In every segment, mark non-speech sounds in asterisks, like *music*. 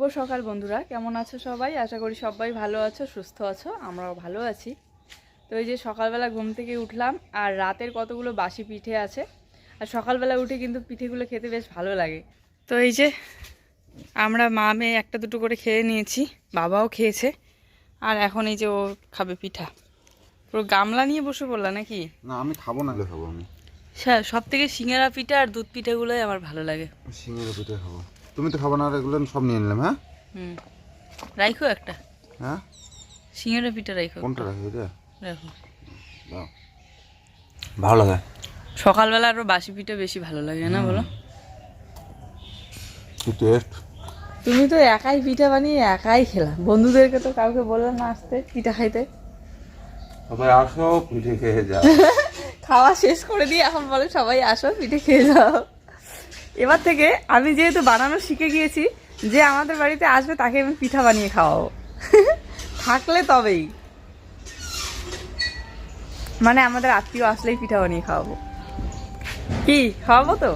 শুভ সকাল বন্ধুরা কেমন আছো সবাই? আশা করি সবাই ভালো আছো সুস্থ আছো আমরাও ভালো আছি। তো এই যে সকালবেলা ঘুম থেকে উঠলাম আর রাতের কতগুলো বাসি পিঠে আছে আর সকালবেলা উঠে কিন্তু পিঠেগুলো খেতে বেশ ভালো লাগে। তো এই যে আমরা মা মেয়ে একটা দুটো করে খেয়ে নিয়েছি বাবাও খেয়েছে আর এখন এই যে ও খাবে পিঠা। পুরো গামলা নিয়ে বসে পড়লা নাকি? না আমি খাব না খাব আমি। হ্যাঁ সব থেকে সিঙ্গারা পিঠা আর দুধ পিঠাগুলোই আমার ভালো লাগে। সিঙ্গের পিঠে খাব। তুমি তো খাব না আর এগুলো সব নিয়ে নিলাম হ্যাঁ? হুম। রাইখো একটা। হ্যাঁ? সিঙ্গারা পিঠা রাইখো কোনটা রাখি এটা রাখো দাও। ভালো লাগে। সকালবেলা আরও বাসি পিঠা বেশি ভালো লাগে না বলো? কি টেস্ট তুমি তো একাই পিঠা বানিয়ে একাই খেলা। বন্ধুদেরকে তো কাউকে বললাম না আসতে পিঠা খাইতে। সবাই আসো পিঠে খেয়ে যাও। *laughs* খাওয়া শেষ করে দিয়ে এখন বলে সবাই আসো পিঠে খেয়ে যাও। এবার থেকে আমি যেহেতু বানানো শিখে গিয়েছি, যে আমাদের বাড়িতে আসবে তাকে আমি পিঠা বানিয়ে খাওয়াবো। থাকলে তবেই। মানে আমাদের আত্মীয় আসলেই পিঠা বানিয়ে খাওয়াবো। কি, খাওয়াবো তো?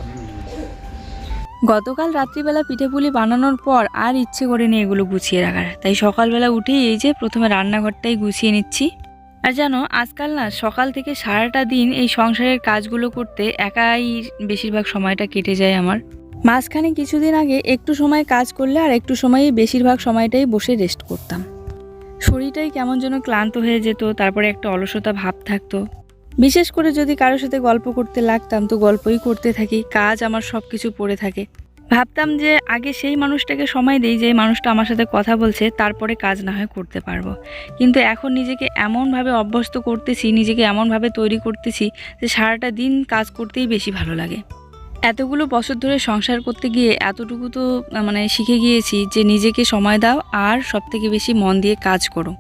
গতকাল রাত্রিবেলা পিঠেপুলি বানানোর পর আর ইচ্ছে করেনি এগুলো গুছিয়ে রাখার। তাই সকালবেলা উঠেই এই যে প্রথমে রান্নাঘরটাই গুছিয়ে নিচ্ছি। আর জানো, আজকাল না সকাল থেকে সারাটা দিন এই সংসারের কাজগুলো করতে একাই বেশিরভাগ সময়টা কেটে যায় আমার। মাঝখানে কিছুদিন আগে একটু সময় কাজ করলে আর একটু সময় বেশিরভাগ সময়টাই বসে রেস্ট করতাম। শরীরটাই কেমন যেন ক্লান্ত হয়ে যেত, তারপরে একটা অলসতা ভাব থাকতো। বিশেষ করে যদি কারোর সাথে গল্প করতে লাগতাম, তো গল্পই করতে থাকি, কাজ আমার সব কিছু পড়ে থাকে। ভাবতাম যে আগে সেই মানুষটাকে সময় দেই যে মানুষটা আমার সাথে কথা বলছে, তারপরে কাজ না হয় করতে পারব। কিন্তু এখন নিজেকে এমনভাবে অভ্যস্ত করতেছি, নিজেকে এমনভাবে তৈরি করতেছি যে সারাটা দিন কাজ করতেই বেশি ভালো লাগে। এতগুলো বছর ধরে সংসার করতে গিয়ে এতটুকু তো মানে শিখে গিয়েছি যে নিজেকে সময় দাও আর সব থেকে বেশি মন দিয়ে কাজ করো।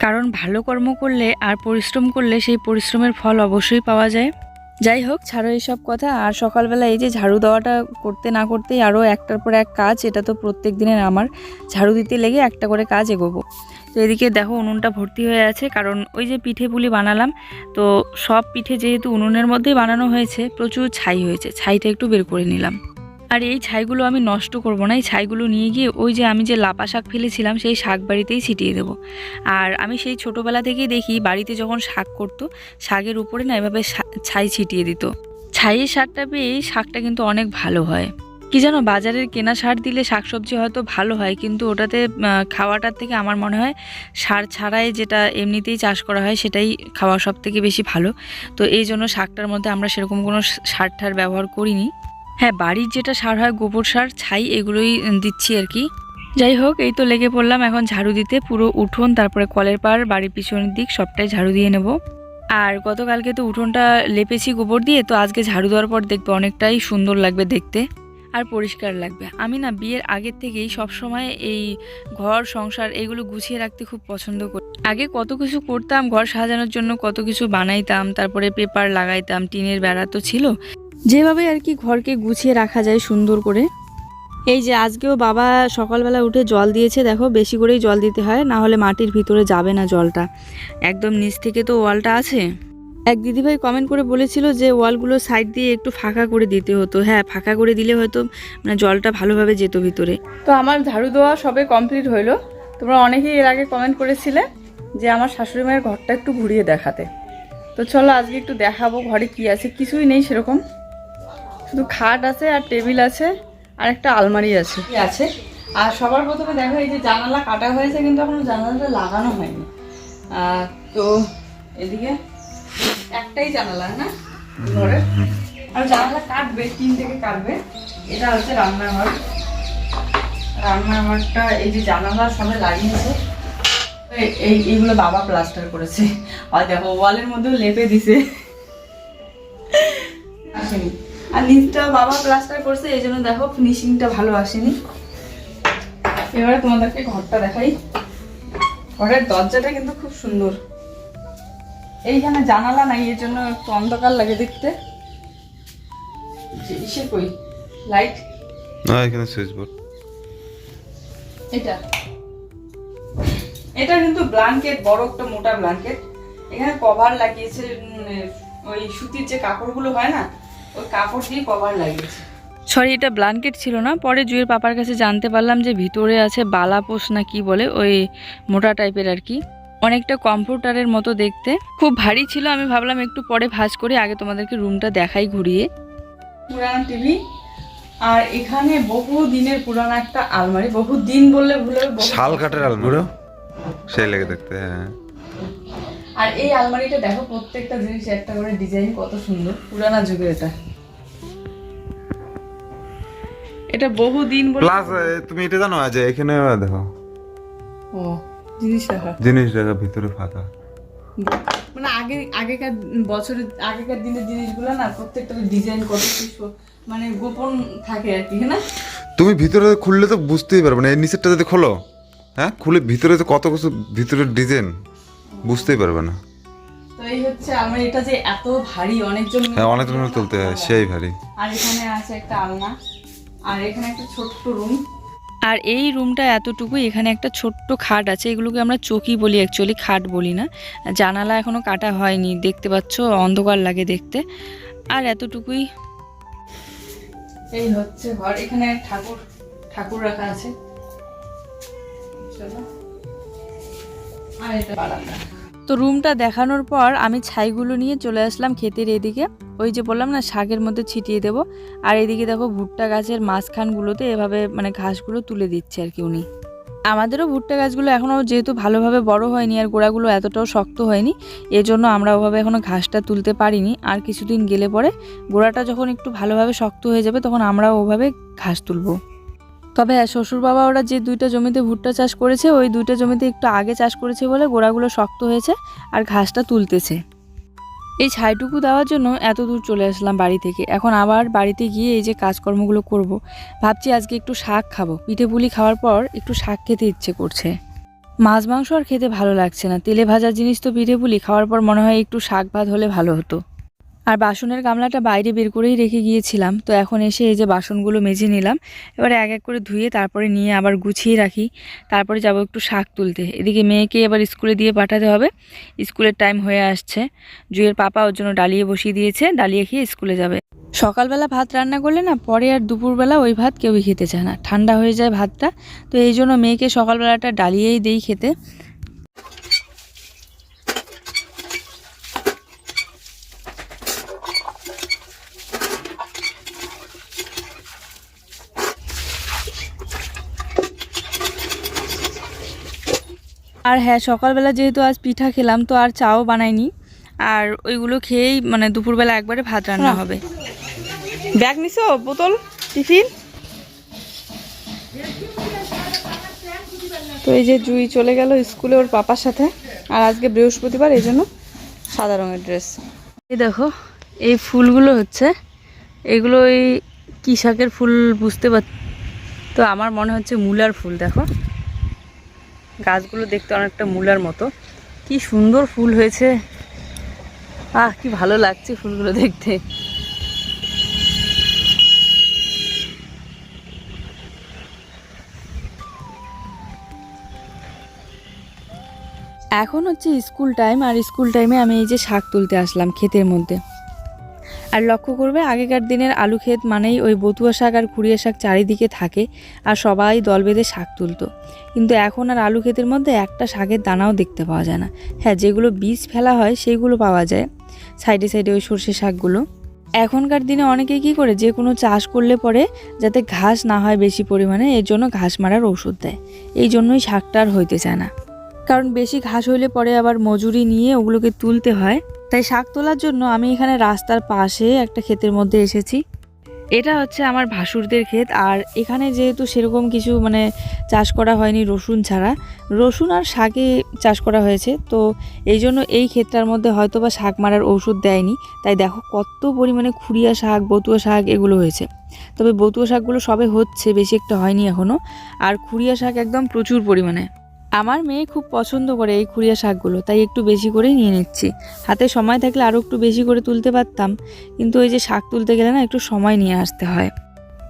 কারণ ভালো কর্ম করলে আর পরিশ্রম করলে সেই পরিশ্রমের ফল অবশ্যই পাওয়া যায়। যাই হোক, ছাড়ো এইসব কথা। আর সকালবেলা এই যে ঝাড়ু দেওয়াটা করতে না করতেই আরও একটার পর এক কাজ, এটা তো প্রত্যেক দিনের আমার। ঝাড়ু দিতে লেগে একটা করে কাজ এগোবো। তো এদিকে দেখো উনুনটা ভর্তি হয়ে আছে, কারণ ওই যে পিঠে পুলি বানালাম, তো সব পিঠে যেহেতু উনুনের মধ্যেই বানানো হয়েছে, প্রচুর ছাই হয়েছে। ছাইটা একটু বের করে নিলাম। আর এই ছাইগুলো আমি নষ্ট করব না, এই ছাইগুলো নিয়ে গিয়ে ওই যে আমি যে লাপা শাক ফেলেছিলাম সেই শাক বাড়িতেই ছিটিয়ে দেবো। আর আমি সেই ছোটোবেলা থেকেই দেখি বাড়িতে যখন শাক করতো, শাকের উপরে না এভাবে ছাই ছিটিয়ে দিত। ছাইয়ের সারটা পেয়ে এই শাকটা কিন্তু অনেক ভালো হয়। কি জানো, বাজারের কেনা সার দিলে শাকসবজি হয়তো ভালো হয়, কিন্তু ওটাতে খাওয়াটার থেকে আমার মনে হয় সার ছাড়াই যেটা এমনিতেই চাষ করা হয় সেটাই খাওয়া সব থেকে বেশি ভালো। তো এই জন্য শাকটার মধ্যে আমরা সেরকম কোনো সার ঠার ব্যবহার করিনি। হ্যাঁ বাড়ির যেটা সার হয়, গোবর সার, ছাই, এগুলোই দিচ্ছি আর কি। যাই হোক, এই তো লেগে পড়লাম, এখন ঝাড়ু দিতে, পুরো উঠোন, তারপরে কলের পাড়, বাড়ির পিছনের দিক, সবটাই ঝাড়ু দিয়ে নেব। আর গতকালকে তো উঠোনটা লেপেছি গোবর দিয়ে, তো আজকে ঝাড়ু দেওয়ার পর দেখবে অনেকটাই সুন্দর লাগবে দেখতে, আর পরিষ্কার লাগবে। আমি না বিয়ের আগের থেকেই সব সময় এই ঘর, সংসার এগুলো গুছিয়ে রাখতে খুব পছন্দ করি। আগে কত কিছু করতাম, ঘর সাজানোর জন্য কত কিছু বানাইতাম, তারপরে পেপার লাগাইতাম, টিনের বেড়া তো ছিল যেভাবে আর কি ঘরকে গুছিয়ে রাখা যায় সুন্দর করে। এই যে আজকেও বাবা সকালবেলা উঠে জল দিয়েছে, দেখো বেশি করেই জল দিতে হয়, না হলে মাটির ভিতরে যাবে না জলটা। একদম নিচ থেকে তো ওয়ালটা আছে। এক দিদিভাই কমেন্ট করে বলেছিল যে ওয়ালগুলো সাইড দিয়ে একটু ফাঁকা করে দিতে হতো। হ্যাঁ ফাঁকা করে দিলে হয়তো মানে জলটা ভালোভাবে যেত ভিতরে। তো আমার ঝাড়ু দেওয়া সবে কমপ্লিট হইল। তোমরা অনেকেই এর আগে কমেন্ট করেছিলে যে আমার শাশুড়ি মায়ের ঘরটা একটু ঘুরিয়ে দেখাতে। তো চলো আজকে একটু দেখাবো ঘরে কি আছে, কিছুই নেই সেরকম। শুধু খাট আছে আর টেবিল আছে আর একটা আলমারি আছে। আছে? আর সবার প্রথমে দেখো, এই যে জানালা কাটা হয়েছে, কিন্তু এখনও জানালাটা লাগানো হয়নি। তো এদিকে একটাই জানালা, না? ঘরে আর জানালা কাটবে তিন থেকে কাটবে। এটা হচ্ছে রান্নাঘর। রান্নাঘরটা এই যে জানালা সবে লাগিয়েছে। এই এইগুলো বাবা প্লাস্টার করেছে। আর দেখো, ওয়ালের মধ্যেও লেপে দিছে। আসেনি। আর নিচটা বাবা প্লাস্টার করছে এই জন্য দেখো ফিনিশিংটা ভালো আসেনি। এবারে তোমাদেরকে ঘরটা দেখাই। ঘরের দরজাটা কিন্তু খুব সুন্দর। এইখানে জানালা নাই এর জন্য একটু অন্ধকার লাগে দেখতে। ইসে কই? লাইট না এখানে সুইচ বোর্ড এটা। এটা কিন্তু ব্ল্যাঙ্কেট বড় একটা মোটা ব্ল্যাঙ্কেট এখানে কভার লাগিয়েছে ওই সুতির যে কাপড়গুলো হয় না ওই কাপড় দিয়ে কভার লাগিয়েছে। সরি এটা ব্ল্যাঙ্কেট ছিল না। পরে জুয়ের পাপার কাছে জানতে পারলাম যে ভিতরে আছে বালাপোষ না কি বলে ওই মোটা টাইপের আর কি। অনেকটা কম্পিউটারের মতো দেখতে। খুব ভারী ছিল আমি ভাবলাম একটু পরে ভাঁজ করে আগে তোমাদেরকে রুমটা দেখাই ঘুরিয়ে। পুরানো টিভি আর এখানে বহু দিনের পুরানো একটা আলমারি বহু দিন বললে ভুল শাল কাঠের আলমারি। সেই লেগে দেখতে হ্যাঁ। আর এই আলমারিটা দেখো প্রত্যেকটা জিনিস একটা করে ডিজাইন কত সুন্দর। পুরানা যুগের এটা। এটা বহু দিন বলে প্লাস তুমি এটা জানো আজ এখানে দেখো। ও জিনিস রাখা। জিনিস দেখা ভিতরে ফাঁকা। মানে আগে আগেকার বছরের আগেকার দিনের জিনিসগুলো না প্রত্যেকটা ডিজাইন কত মানে গোপন থাকে আর কি না? তুমি ভিতরে খুললে তো বুঝতেই পারবে না এই নিচেরটা যদি খোলো হ্যাঁ? খুলে ভিতরে তো কত কিছু ভিতরের ডিজাইন। বুঝতেই পারবে না। তো এই হচ্ছে আমার এটা যে এত ভারী অনেকজন হ্যাঁ তুলতে হয় সেই ভারী। আর এখানে আছে একটা আলনা আর এখানে একটা ছোট্ট রুম। আর এই রুমটা এতটুকু এখানে একটা ছোট্ট খাট আছে এগুলোকে আমরা চকি বলি অ্যাকচুয়ালি খাট বলি না। জানালা এখনও কাটা হয়নি দেখতে পাচ্ছ অন্ধকার লাগে দেখতে। আর এতটুকুই। এই হচ্ছে ঘর এখানে ঠাকুর ঠাকুর রাখা আছে। চলো। আর এটা বারান্দা। তো রুমটা দেখানোর পর আমি ছাইগুলো নিয়ে চলে আসলাম ক্ষেতের এদিকে। ওই যে বললাম না, শাকের মধ্যে ছিটিয়ে দেবো। আর এদিকে দেখো ভুট্টা গাছের মাঝখানগুলোতে এভাবে মানে ঘাসগুলো তুলে দিচ্ছে আর কি উনি। আমাদেরও ভুট্টা গাছগুলো এখনও যেহেতু ভালোভাবে বড় হয়নি আর গোড়াগুলো এতটাও শক্ত হয়নি, এজন্য আমরা ওভাবে এখনও ঘাসটা তুলতে পারিনি। আর কিছুদিন গেলে পরে গোড়াটা যখন একটু ভালোভাবে শক্ত হয়ে যাবে, তখন আমরা ওভাবে ঘাস তুলবো। তবে হ্যাঁ শ্বশুর বাবা ওরা যে দুইটা জমিতে ভুট্টা চাষ করেছে, ওই দুইটা জমিতে একটু আগে চাষ করেছে বলে গোড়াগুলো শক্ত হয়েছে আর ঘাসটা তুলতেছে। এই ছাইটুকু দেওয়ার জন্য এত দূর চলে আসলাম বাড়ি থেকে। এখন আবার বাড়িতে গিয়ে এই যে কাজকর্মগুলো করব। ভাবছি আজকে একটু শাক খাব। পিঠে পুলি খাওয়ার পর একটু শাক খেতে ইচ্ছে করছে। মাছ মাংস আর খেতে ভালো লাগছে না। তেলে ভাজা জিনিস তো পিঠে পুলি, খাওয়ার পর মনে হয় একটু শাক ভাত হলে ভালো হতো। আর বাসনের গামলাটা বাইরে বের করেই রেখে গিয়েছিলাম। তো এখন এসে এই যে বাসনগুলো মেজে নিলাম। এবারে এক এক করে ধুয়ে তারপরে নিয়ে আবার গুছিয়ে রাখি। তারপরে যাব একটু শাক তুলতে। এদিকে মেয়েকে এবার স্কুলে দিয়ে পাঠাতে হবে। স্কুলের টাইম হয়ে আসছে। জুয়ের পাপা ওর জন্য ডালিয়ে বসিয়ে দিয়েছে। ডালিয়ে খেয়ে স্কুলে যাবে। সকালবেলা ভাত রান্না করলে না, পরে আর দুপুরবেলা ওই ভাত কেউই খেতে চায় না। ঠান্ডা হয়ে যায় ভাতটা। তো এই জন্য মেয়েকে সকালবেলাটা ডালিয়েই দেই খেতে। আর হ্যাঁ সকালবেলা যেহেতু আজ পিঠা খেলাম তো আর চাও বানাইনি। আর ওইগুলো খেয়েই মানে দুপুরবেলা একবারে ভাত রান্না হবে। ব্যাগ নিছো বোতল টিফিন? তো এই যে জুই চলে গেল স্কুলে ওর পাপার সাথে আর আজকে বৃহস্পতিবার এই জন্য সাদা রঙের ড্রেস। এই দেখো এই ফুলগুলো হচ্ছে এগুলো এই কী শাকের ফুল বুঝতে পার তো আমার মনে হচ্ছে মূলার ফুল দেখো। গাছগুলো দেখতে অনেকটা মূলার মতো। কি সুন্দর ফুল হয়েছে। আহ, কি ভালো লাগছে ফুলগুলো দেখতে। এখন হচ্ছে স্কুল টাইম, আর স্কুল টাইমে আমি এই যে শাক তুলতে আসলাম ক্ষেতের মধ্যে। আর লক্ষ্য করবে, আগেকার দিনের আলু ক্ষেত মানেই ওই বতুয়া শাক আর খুঁড়িয়া শাক চারিদিকে থাকে আর সবাই দল বেঁধে শাক তুলতো। কিন্তু এখন আর আলু ক্ষেতের মধ্যে একটা শাকের দানাও দেখতে পাওয়া যায় না। হ্যাঁ যেগুলো বীজ ফেলা হয় সেইগুলো পাওয়া যায় সাইডে সাইডে ওই সর্ষে শাকগুলো। এখনকার দিনে অনেকে কি করে, যে কোনো চাষ করলে পরে যাতে ঘাস না হয় বেশি পরিমাণে, এর জন্য ঘাস মারার ওষুধ দেয়। এই জন্যই শাকটা আর হইতে চায় না। কারণ বেশি ঘাস হইলে পরে আবার মজুরি নিয়ে ওগুলোকে তুলতে হয়। তাই শাক তোলার জন্য আমি এখানে রাস্তার পাশে একটা ক্ষেতের মধ্যে এসেছি। এটা হচ্ছে আমার ভাসুরদের ক্ষেত আর এখানে যেহেতু সেরকম কিছু মানে চাষ করা হয়নি রসুন ছাড়া, রসুন আর শাকে চাষ করা হয়েছে। তো এই জন্য এই ক্ষেতটার মধ্যে হয়তো বা শাক মারার ঔষধ দেয়নি। তাই দেখো কত পরিমাণে খুঁড়িয়া শাক, বতুয়া শাক এগুলো হয়েছে। তবে বতুয়া শাকগুলো সবে হচ্ছে, বেশি একটা হয়নি এখনও আর খুঁড়িয়া শাক একদম প্রচুর পরিমাণে। আমার মেয়ে খুব পছন্দ করে এই খুঁড়িয়া শাকগুলো, তাই একটু বেশি করেই নিয়ে নিচ্ছি। হাতে সময় থাকলে আরও একটু বেশি করে তুলতে পারতাম, কিন্তু ওই যে শাক তুলতে গেলে না একটু সময় নিয়ে আসতে হয়।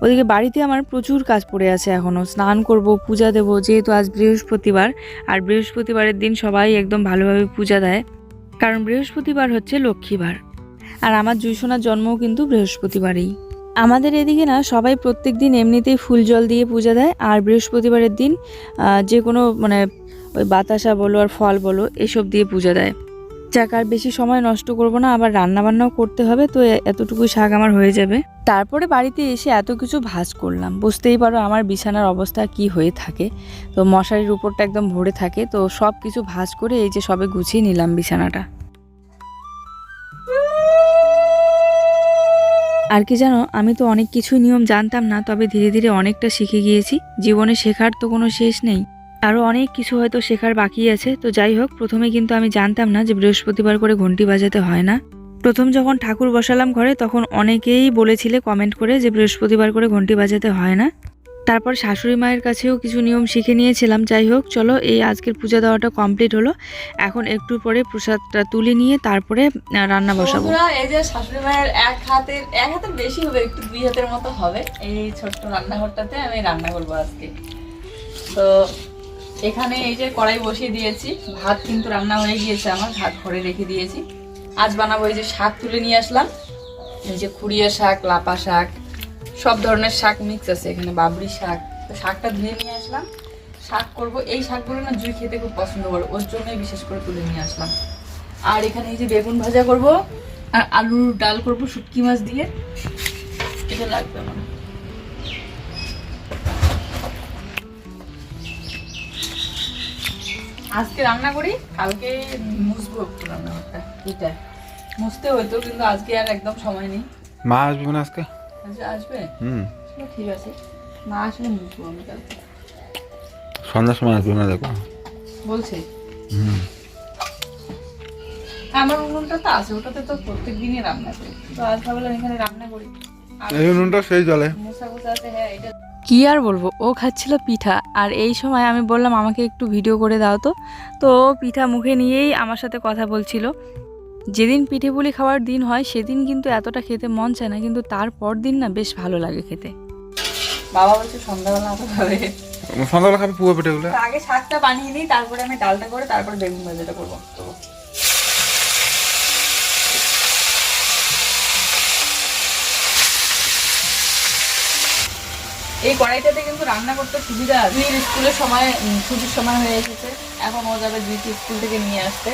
ওদিকে বাড়িতে আমার প্রচুর কাজ পড়ে আছে এখনও স্নান করব, পূজা দেব, যেহেতু আজ বৃহস্পতিবার, আর বৃহস্পতিবারের দিন সবাই একদম ভালোভাবে পূজা দেয়, কারণ বৃহস্পতিবার হচ্ছে লক্ষ্মীবার। আর আমার জুইসোনার জন্মও কিন্তু বৃহস্পতিবারেই। আমাদের এদিকে না সবাই প্রত্যেক দিন এমনিতেই ফুল জল দিয়ে পূজা দেয়। আর বৃহস্পতিবারের দিন যে কোনো মানে ওই বাতাসা বলো আর ফল বলো, এসব দিয়ে পূজা দেয়। যাক, আর বেশি সময় নষ্ট করব না, আবার রান্না বান্নাও করতে হবে, তো এ- এতটুকু শাক আমার হয়ে যাবে। তারপরে বাড়িতে এসে এত কিছু ভাজ করলাম। বুঝতেই পারো আমার বিছানার অবস্থা কি হয়ে থাকে। তো মশারির উপরটা একদম ভরে থাকে, তো সব কিছু ভাজ করে এই যে সবে গুছিয়ে নিলাম বিছানাটা। আর কি জানো, আমি তো অনেক কিছুই নিয়ম জানতাম না, তবে ধীরে ধীরে অনেকটা শিখে গিয়েছি। জীবনে শেখার তো কোনো শেষ নেই। আরও অনেক কিছু হয়তো শেখার বাকি আছে, তো যাই হোক, প্রথমে কিন্তু আমি জানতাম না যে বৃহস্পতিবার করে ঘন্টি বাজাতে হয় না। প্রথম যখন ঠাকুর বসালাম ঘরে, তখন অনেকেই বলেছিলে কমেন্ট করে যে বৃহস্পতিবার করে ঘন্টি বাজাতে হয় না। তারপর শাশুড়ি মায়ের কাছেও কিছু নিয়ম শিখে নিয়েছিলাম। যাই হোক চলো এই আজকের পূজা দেওয়াটা কমপ্লিট হলো। এখন একটু পরে প্রসাদটা তুলে নিয়ে তারপরে রান্না বসাবো। এই যে শাশুড়ি মায়ের এক হাতের এক হাতের বেশি হবে একটু দুই হাতের মতো হবে। এই ছোট্ট রান্নাঘরটাতে আমি রান্না করব আজকে। তো এখানে এই যে কড়াই বসিয়ে দিয়েছি। ভাত কিন্তু রান্না হয়ে গিয়েছে আমার ভাত ঘরে রেখে দিয়েছি। আজ বানাবো এই যে শাক তুলে নিয়ে আসলাম। এই যে খুড়িয়া শাক লাপা শাক সব ধরনের শাক মিক্স আছে এখানে, বাবরি শাক। শাকটা ধুয়ে নিয়ে আসলাম। শাক করব, এই শাকগুলো না জুই খেতে খুব পছন্দ করে, ওর জন্যই বিশেষ করে তুলে নিয়ে আসলাম। আর এখানে এই যে বেগুন ভাজা করব, আর আলুর ডাল করব শুটকি মাছ দিয়ে। এটা লাগবে আমার। আজকে রান্না করি, কালকে একটু রান্নাঘরটা এটা মুছতে হইতো কিন্তু আজকে আর একদম সময় নেই। মা আসবে আজকে আজকে? আসবে? হুম। ঠিক আছে। না আসলে মুছবো আমি কালকে। সন্ধ্যার সময় আসবে না দেখো। বলছে। হুম। আমার উনুনটা তো আছে ওটাতে তো প্রত্যেক দিনই রান্না করি। তো আজ ভাবলাম এখানে রান্না করি। আর এই নুনটা সেই জলে মোসা গোসা আছে হ্যাঁ এটা কি আর বলব ও খাচ্ছিল পিঠা। আর এই সময় আমি বললাম আমাকে একটু ভিডিও করে দাও তো। তো ও পিঠা মুখে নিয়েই আমার সাথে কথা বলছিল। যেদিন পিঠে পুলি খাওয়ার দিন হয় সেদিন কিন্তু এতটা খেতে মন চায় না কিন্তু তারপর দিন না বেশ ভালো লাগে খেতে। বাবা বলছে সন্ধ্যাবেলা খাবে। সন্ধ্যাবেলা খাবে পুয়া পিঠেগুলো আগে শাকটা বানিয়ে নিই তারপরে আমি ডালটা করে তারপরে বেগুন ভাজাটা করব। এই কড়াইটাতে কিন্তু রান্না করতে সুবিধা আছে। স্কুলের সময় ছুটির সময় হয়ে এসেছে। এখন ও যাবে জুইকে স্কুল থেকে নিয়ে আসতে।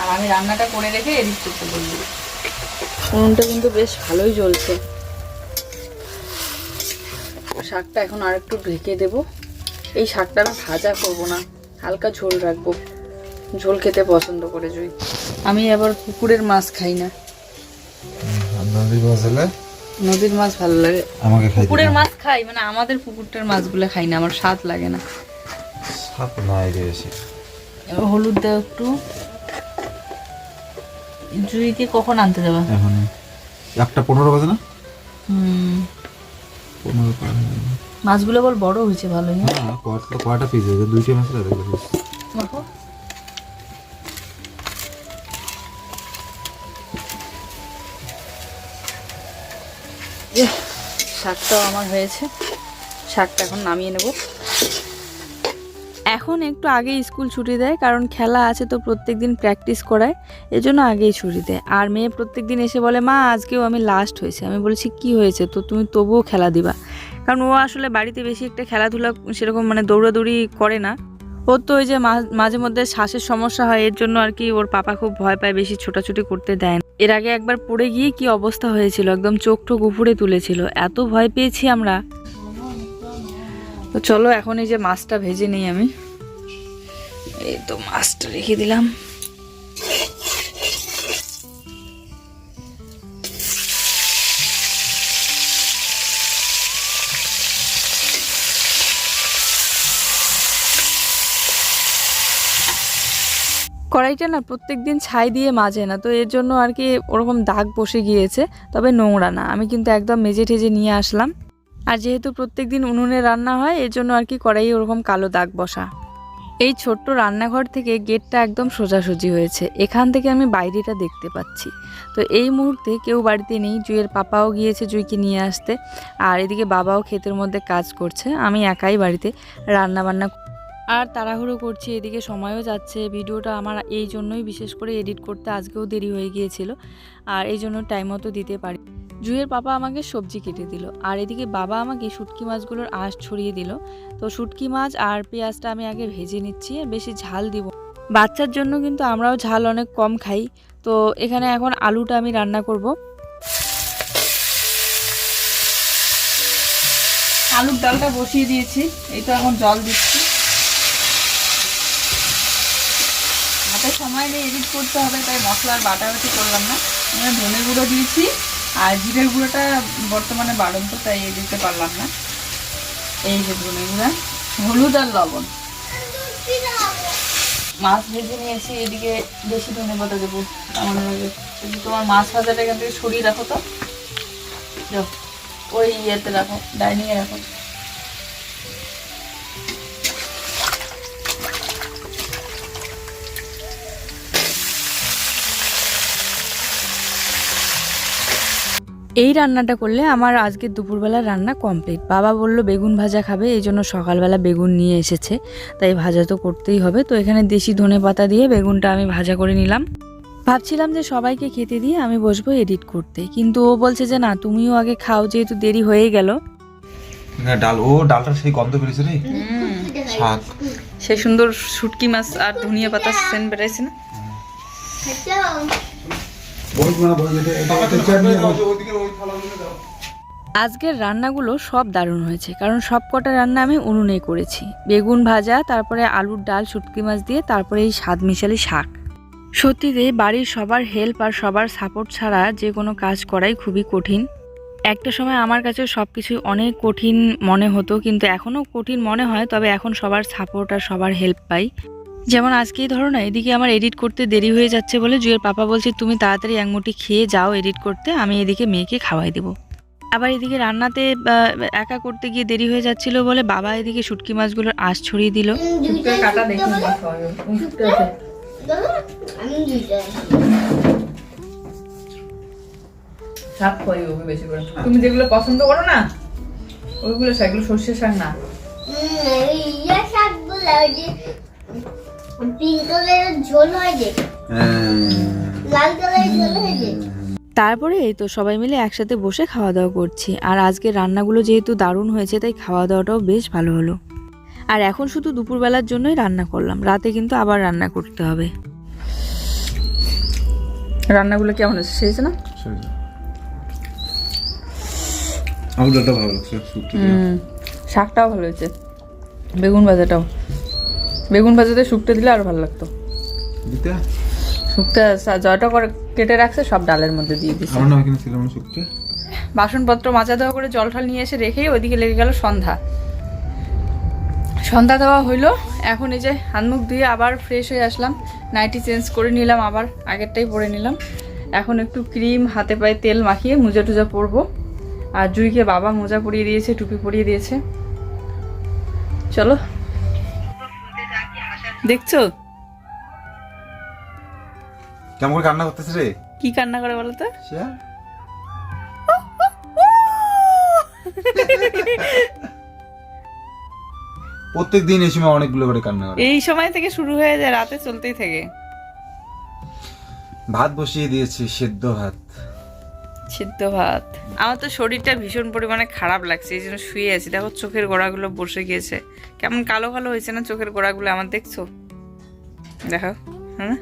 আর আমি রান্নাটা করে রেখে এডিট করতে বলব উনুনটা কিন্তু বেশ ভালোই জ্বলছে। শাকটা এখন আর একটু ঢেকে দেবো। এই শাকটা আমি ভাজা করব না হালকা ঝোল রাখব। ঝোল খেতে পছন্দ করে জুই। আমি আবার পুকুরের মাছ খাই না। নদী বাজলে নদীর মাছ ভালো লাগে। আমাকে খাই পুকুরের মাছ খাই মানে আমাদের পুকুরটার মাছগুলো খাই না আমার স্বাদ লাগে না। সাপ নাই রে হলুদ দাও একটু জুইকে কখন আনতে যাবা? এখন একটা পনেরো বাজে না? হুম। পনেরো। মাছগুলো বল বড় হয়েছে ভালোই হ্যাঁ কয়টা কয়টা পিস হয়েছে দুইটা মাছ লাগে দেখো। শাকটাও আমার হয়েছে। শাকটা এখন নামিয়ে নেব। এখন একটু আগেই স্কুল ছুটি দেয়, কারণ খেলা আছে তো প্রত্যেক দিন প্র্যাকটিস করায়, এজন্য আগেই ছুটি দেয়। আর মেয়ে প্রত্যেক দিন এসে বলে, মা, আজকেও আমি লাস্ট হয়েছে। আমি বলছি, কি হয়েছে? তো তুমি তবুও খেলা দিবা। কারণ ও আসলে বাড়িতে বেশি একটা খেলাধুলা সেরকম মানে দৌড়াদৌড়ি করে না। ওর তো ওই যে মাঝে মধ্যে শ্বাসের সমস্যা হয়, এর জন্য আর কি ওর পাপা খুব ভয় পায়, বেশি ছোটাছুটি করতে দেয় না। এর আগে একবার পড়ে গিয়ে কি অবস্থা হয়েছিল? একদম চোখ টোক উপড়ে তুলেছিল। এত ভয় পেয়েছি আমরা। তো চলো, এখন এই যে মাছটা ভেজে নেই আমি। এই তো মাছটা রেখে দিলাম। কড়াইটা না প্রত্যেক দিন ছাই দিয়ে মাজে না, তো এর জন্য আর কি ওরকম দাগ বসে গিয়েছে, তবে নোংরা না। আমি কিন্তু একদম মেজে ঠেজে নিয়ে আসলাম। আর যেহেতু প্রত্যেক দিন উনুনে রান্না হয়, এর জন্য আর কি কড়াইয়ে ওরকম কালো দাগ বসা। এই ছোট্ট রান্নাঘর থেকে গেটটা একদম সোজাসুজি হয়েছে। এখান থেকে আমি বাইরেটা দেখতে পাচ্ছি। তো এই মুহূর্তে কেউ বাড়িতে নেই। জুইয়ের পাপাও গিয়েছে জুইকে নিয়ে আসতে। আর এদিকে বাবাও ক্ষেতের মধ্যে কাজ করছে। আমি একাই বাড়িতে রান্না বান্না আর তাড়াহুড়ো করছি। এদিকে সময়ও যাচ্ছে। ভিডিওটা আমার এই জন্যই বিশেষ করে এডিট করতে আজকেও দেরি হয়ে গিয়েছিল। আর এই জন্য টাইম মতো দিতে পারি জুয়ের পাপা আমাকে সবজি কেটে দিল, আর এদিকে বাবা আমাকে শুটকি মাছগুলোর আঁশ ছড়িয়ে দিল। তো শুটকি মাছ আর পেঁয়াজটা আমি আগে ভেজে নিচ্ছি, বেশি ঝাল দিব বাচ্চার জন্য কিন্তু আমরাও ঝাল অনেক কম খাই। তো এখানে এখন আলুটা আমি রান্না করব। আলুর ডালটা বসিয়ে দিয়েছি, এই তো এখন জল দিচ্ছি। হাতে সময় নেই এডিট করতে হবে, তাই মশলার বাটাবাটি করলাম না। আমি ধনে গুঁড়ো দিয়েছি। আর জিরের গুঁড়োটা বর্তমানে বাড়ন্ত, তাই দিতে পারলাম না। এই যে ধনে গুঁড়া, হলুদ আর লবণ। মাছ ভেজে নিয়েছি, এদিকে বেশি ধনে পাতা দেবো। আমার যদি তোমার মাছ ভাজাটা এখান থেকে সরিয়ে রাখো তো। ওই ইয়েতে রাখো, ডাইনিংয়ে রাখো। এই রান্নাটা করলে আমার আজকে দুপুরবেলা রান্না কমপ্লিট বাবা বলল বেগুন ভাজা খাবে এই জন্য সকালবেলা বেগুন নিয়ে এসেছে। তাই ভাজা তো করতেই হবে। তো এখানে দেশি ধনে পাতা দিয়ে বেগুনটা আমি ভাজা করে নিলাম। ভাবছিলাম যে সবাইকে খেতে দিয়ে আমি বসবো এডিট করতে। কিন্তু ও বলছে যে না তুমিও আগে খাও যেহেতু দেরি হয়ে গেল। ডাল ও ডালটা সেই গন্ধ বেরিয়েছে রে। শাক। সে সুন্দর শুটকি মাছ আর ধনিয়া পাতা সেন বেড়াইছে না? আজকের রান্নাগুলো সব দারুণ হয়েছে কারণ সব কটা রান্না আমি উনুনেই করেছি। বেগুন ভাজা তারপরে আলুর ডাল শুটকি মাছ দিয়ে তারপরে এই স্বাদ মিশালি শাক। সত্যিতে বাড়ির সবার হেল্প আর সবার সাপোর্ট ছাড়া যে কোনো কাজ করাই খুবই কঠিন। একটা সময় আমার কাছে সব কিছুই অনেক কঠিন মনে হতো কিন্তু এখনও কঠিন মনে হয় তবে এখন সবার সাপোর্ট আর সবার হেল্প পাই। যেমন আজকেই ধরো না এদিকে আমার এডিট করতে দেরি হয়ে যাচ্ছে বলে জুয়ের পাপা বলছে তুমি তাড়াতাড়ি এক মুঠি খেয়ে যাও এডিট করতে আমি এদিকে মেয়েকে খাওয়াই দেবো। আবার এদিকে রান্নাতে একা করতে গিয়ে দেরি হয়ে যাচ্ছিল বলে বাবা এদিকে শুটকি মাছগুলোর আঁশ ছড়িয়ে দিল। কাটা তুমি যেগুলো পছন্দ করো না ওইগুলো সেগুলো সর্ষের শাক না। পিঙ্ক কালারের ঝোল হয় যে। লাল কালারের ঝোল হয় যে। তারপরে এই তো সবাই মিলে একসাথে বসে খাওয়া দাওয়া করছি। আর আজকে রান্নাগুলো যেহেতু দারুণ হয়েছে তাই খাওয়া দাওয়াটাও বেশ ভালো হলো। আর এখন শুধু দুপুরবেলার জন্যই রান্না করলাম। রাতে কিন্তু আবার রান্না করতে হবে। রান্নাগুলো কেমন হয়েছে সেরেছে না ভালো লাগছে হুম। শাকটাও ভালো হয়েছে। বেগুন ভাজাটাও। বেগুন ভাজাতে শুকতে দিলে আরও ভালো লাগতো। দিতে? শুকতে জয়টা করে কেটে রাখছে সব ডালের মধ্যে দিয়ে দিছে। আমার নাম এখানে ছিল না শুক্তো। বাসনপত্র মাজা দেওয়া করে জল ঠল নিয়ে এসে রেখেই ওইদিকে লেগে গেল সন্ধ্যা। সন্ধ্যা দেওয়া হইল এখন এই যে হাত মুখ ধুয়ে আবার ফ্রেশ হয়ে আসলাম। নাইটি চেঞ্জ করে নিলাম আবার আগেরটাই পরে নিলাম। এখন একটু ক্রিম হাতে পায়ে তেল মাখিয়ে মোজা টুজা পরবো। আর জুইকে বাবা মোজা পরিয়ে দিয়েছে টুপি পরিয়ে দিয়েছে। চলো। দেখছ? কেমন করে কান্না করতেছে রে? কি কান্না করে বলো তো? প্রত্যেক দিন এই সময় অনেকগুলো করে কান্না করে। এই সময় থেকে শুরু হয়ে যায় রাতে চলতেই থাকে। ভাত বসিয়ে দিয়েছি সেদ্ধ ভাত। সিদ্ধ ভাত। আমার তো শরীরটা ভীষণ পরিমাণে খারাপ লাগছে এই জন্য শুয়ে আছি। দেখো চোখের গোড়াগুলো বসে গিয়েছে। কেমন কালো কালো হয়েছে না চোখের গোড়াগুলো আমার দেখছ? দেখো হ্যাঁ?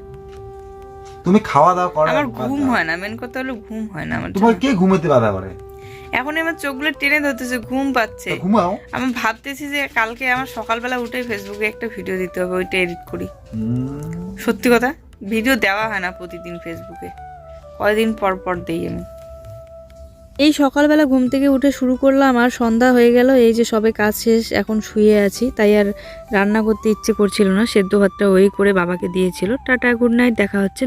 তুমি খাওয়া দাওয়া করো আমার ঘুম হয় না মেন কথা হলো ঘুম হয় না আমার তোমার কে ঘুমাতে বাধা করে? এখন আমার চোখগুলো টেনে ধরতেছে ঘুম পাচ্ছে। ঘুমাও। আমি ভাবতেছি যে কালকে আমার সকালবেলা উঠে ফেসবুকে একটা ভিডিও দিতে হবে ওইটা এডিট করি। সত্যি কথা ভিডিও দেওয়া হয় না প্রতিদিন ফেসবুকে। কয়দিন পর পর দেই আমি। এই সকালবেলা ঘুম থেকে উঠে শুরু করলাম আর সন্ধ্যা হয়ে গেল। এই যে সবে কাজ শেষ, এখন শুয়ে আছি। তাই আর রান্না করতে ইচ্ছে করছিল না। সেদ্ধ ভাতটা ওই করে বাবাকে দিয়েছিল। টাটা গুড নাইট দেখা হচ্ছে